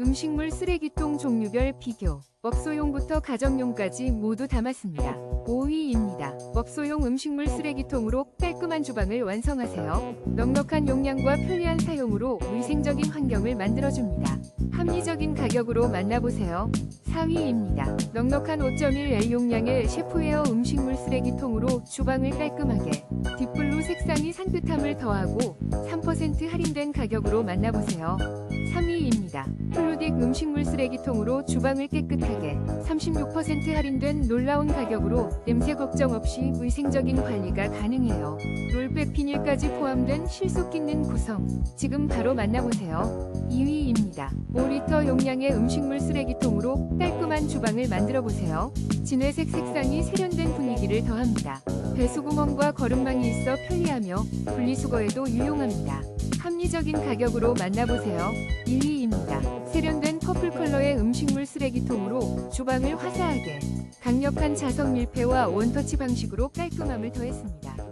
음식물 쓰레기통 종류별 비교. 먹소용부터 가정용까지 모두 담았습니다. 5위입니다. 먹소용 음식물 쓰레기통으로 깔끔한 주방을 완성하세요. 넉넉한 용량과 편리한 사용으로 위생적인 환경을 만들어줍니다. 합리적인 가격으로 만나보세요. 4위입니다. 넉넉한 5.1L 용량의 셰프웨어 음식물 쓰레기통으로 주방을 깔끔하게 딥블루 색상이 산뜻함을 더하고 3% 할인된 가격으로 만나보세요. 3위입 니다. 플루딕 음식물 쓰레기통으로 주방을 깨끗하게 36% 할인된 놀라운 가격으로 냄새 걱정 없이 위생적인 관리가 가능해요. 롤백 비닐까지 포함된 실속 있는 구성. 지금 바로 만나보세요. 2위입니다. 5리터 용량의 음식물 쓰레기통으로 깔끔한 주방을 만들어 보세요. 진회색 색상이 세련된 분위기를 더합니다. 배수구멍과 거름망이 있어 편리하며 분리수거에도 유용합니다. 합리적인 가격으로 만나보세요. 1위입니다. 세련된 퍼플 컬러의 음식물 쓰레기통으로 주방을 화사하게 강력한 자석 밀폐와 원터치 방식으로 깔끔함을 더했습니다.